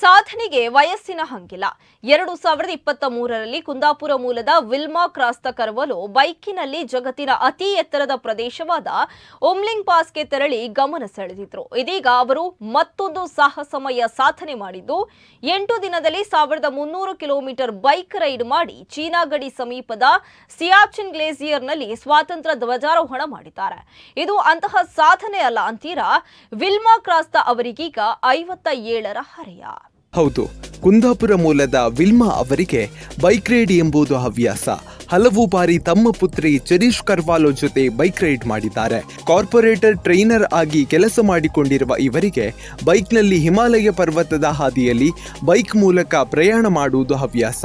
ಸಾಧನೆಗೆ ವಯಸ್ಸಿನ ಹಂಗಿಲ್ಲ. ಎರಡು ಸಾವಿರದ ಇಪ್ಪತ್ತ ಮೂರರಲ್ಲಿ ಕುಂದಾಪುರ ಮೂಲದ ವಿಲ್ಮಾ ಕ್ರಾಸ್ತ ಕರ್ವಲು ಬೈಕಿನಲ್ಲಿ ಜಗತ್ತಿನ ಅತಿ ಎತ್ತರದ ಪ್ರದೇಶವಾದ ಉಮ್ಲಿಂಗ್ ಪಾಸ್ಗೆ ತೆರಳಿ ಗಮನ ಸೆಳೆದಿದ್ರು. ಇದೀಗ ಅವರು ಮತ್ತೊಂದು ಸಾಹಸಮಯ ಸಾಧನೆ ಮಾಡಿದ್ದು, ಎಂಟು ದಿನದಲ್ಲಿ ಸಾವಿರದ ಮುನ್ನೂರು ಕಿಲೋಮೀಟರ್ ಬೈಕ್ ರೈಡ್ ಮಾಡಿ ಚೀನಾ ಗಡಿ ಸಮೀಪದ ಸಿಯಾಚಿನ್ ಗ್ಲೇಸಿಯರ್ನಲ್ಲಿ ಸ್ವಾತಂತ್ರ್ಯ ಧ್ವಜಾರೋಹಣ ಮಾಡಿದ್ದಾರೆ. ಇದು ಅಂತಹ ಸಾಧನೆ ಅಲ್ಲ ಅಂತೀರಾ? ವಿಲ್ಮಾ ಕ್ರಾಸ್ತ ಅವರಿಗೀಗ ಐವತ್ತ ಏಳರ ಹರೆಯ. ಹೌದು, ಕುಂದಾಪುರ ಮೂಲದ ವಿಲ್ಮಾ ಅವರಿಗೆ ಬೈಕ್ ರೈಡ್ ಎಂಬುದು ಹವ್ಯಾಸ. ಹಲವು ಬಾರಿ ತಮ್ಮ ಪುತ್ರಿ ಚರೀಶ್ ಕರ್ವಾಲೋ ಜೊತೆ ಬೈಕ್ ರೈಡ್ ಮಾಡಿದ್ದಾರೆ. ಕಾರ್ಪೊರೇಟರ್ ಟ್ರೈನರ್ ಆಗಿ ಕೆಲಸ ಮಾಡಿಕೊಂಡಿರುವ ಇವರಿಗೆ ಬೈಕ್ನಲ್ಲಿ ಹಿಮಾಲಯ ಪರ್ವತದ ಹಾದಿಯಲ್ಲಿ ಬೈಕ್ ಮೂಲಕ ಪ್ರಯಾಣ ಮಾಡುವುದು ಹವ್ಯಾಸ.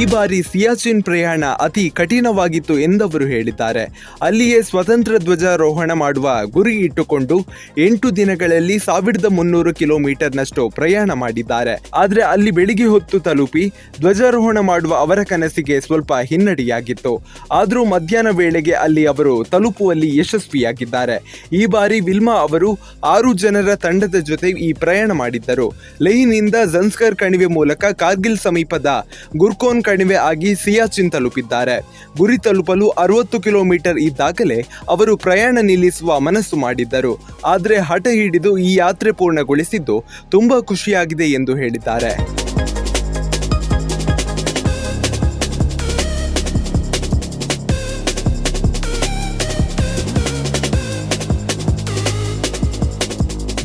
ಈ ಬಾರಿ ಸಿಯಾಚಿನ್ ಪ್ರಯಾಣ ಅತಿ ಕಠಿಣವಾಗಿತ್ತು ಎಂದವರು ಹೇಳಿದ್ದಾರೆ. ಅಲ್ಲಿಯೇ ಸ್ವತಂತ್ರ ಧ್ವಜಾರೋಹಣ ಮಾಡುವ ಗುರಿ ಇಟ್ಟುಕೊಂಡು ಎಂಟು ದಿನಗಳಲ್ಲಿ ಸಾವಿರದ ಮುನ್ನೂರು ಕಿಲೋಮೀಟರ್ನಷ್ಟು ಪ್ರಯಾಣ ಮಾಡಿದ್ದಾರೆ. ಆದರೆ ಅಲ್ಲಿ ಬೆಳಿಗ್ಗೆ ಹೊತ್ತು ತಲುಪಿ ಧ್ವಜಾರೋಹಣ ಮಾಡುವ ಅವರ ಕನಸಿಗೆ ಸ್ವಲ್ಪ ಹಿನ್ನಡೆಯಾಗಿತ್ತು. ಆದರೂ ಮಧ್ಯಾಹ್ನ ವೇಳೆಗೆ ಅಲ್ಲಿ ಅವರು ತಲುಪುವಲ್ಲಿ ಯಶಸ್ವಿಯಾಗಿದ್ದಾರೆ. ಈ ಬಾರಿ ವಿಲ್ಮಾ ಅವರು ಆರು ಜನರ ತಂಡದ ಜೊತೆ ಈ ಪ್ರಯಾಣ ಮಾಡಿದ್ದರು. ಲೇಹ್ನಿಂದ ಜನ್ಸ್ಕರ್ ಕಣಿವೆ ಮೂಲಕ ಕಾರ್ಗಿಲ್ ಸಮೀಪದ ಗುರ್ಕೋನ್ ಕಣಿವೆ ಆಗಿ ಸಿಯಾಚಿನ್ ತಲುಪಿದ್ದಾರೆ. ಗುರಿ ತಲುಪಲು ಅರವತ್ತು ಕಿಲೋಮೀಟರ್ ಇದ್ದಾಗಲೇ ಅವರು ಪ್ರಯಾಣ ನಿಲ್ಲಿಸುವ ಮನಸ್ಸು ಮಾಡಿದ್ದರು. ಆದರೆ ಹಠ ಹಿಡಿದು ಈ ಯಾತ್ರೆ ಪೂರ್ಣಗೊಳಿಸಿದ್ದು ತುಂಬಾ ಖುಷಿಯಾಗಿದೆ ಎಂದು ಹೇಳಿದ್ದಾರೆ.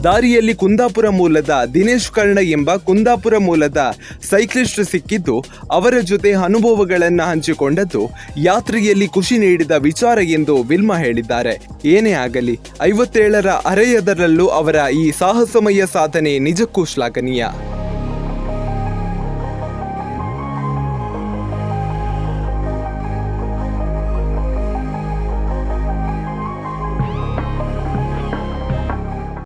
ದಾರಿಯಲ್ಲಿ ಕುಂದಾಪುರ ಮೂಲದ ದಿನೇಶ್ ಕರ್ಣ ಎಂಬ ಕುಂದಾಪುರ ಮೂಲದ ಸೈಕ್ಲಿಸ್ಟ್ ಸಿಕ್ಕಿದ್ದು, ಅವರ ಜೊತೆ ಅನುಭವಗಳನ್ನು ಹಂಚಿಕೊಂಡದ್ದು, ಯಾತ್ರೆಯಲ್ಲಿ ಖುಷಿ ನೀಡಿದ ವಿಚಾರ ಎಂದು ವಿಲ್ಮಾ ಹೇಳಿದ್ದಾರೆ. ಏನೇ ಆಗಲಿ, ಐವತ್ತೇಳರ ಅರೆಯದರಲ್ಲೂ ಅವರ ಈ ಸಾಹಸಮಯ ಸಾಧನೆ ನಿಜಕ್ಕೂ ಶ್ಲಾಘನೀಯ.